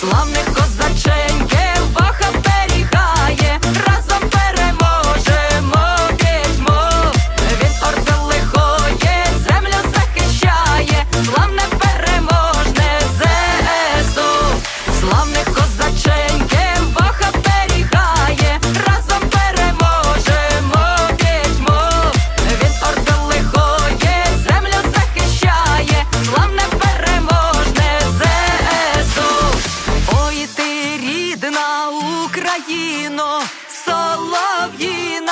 славних козаків На Україну солов'їна.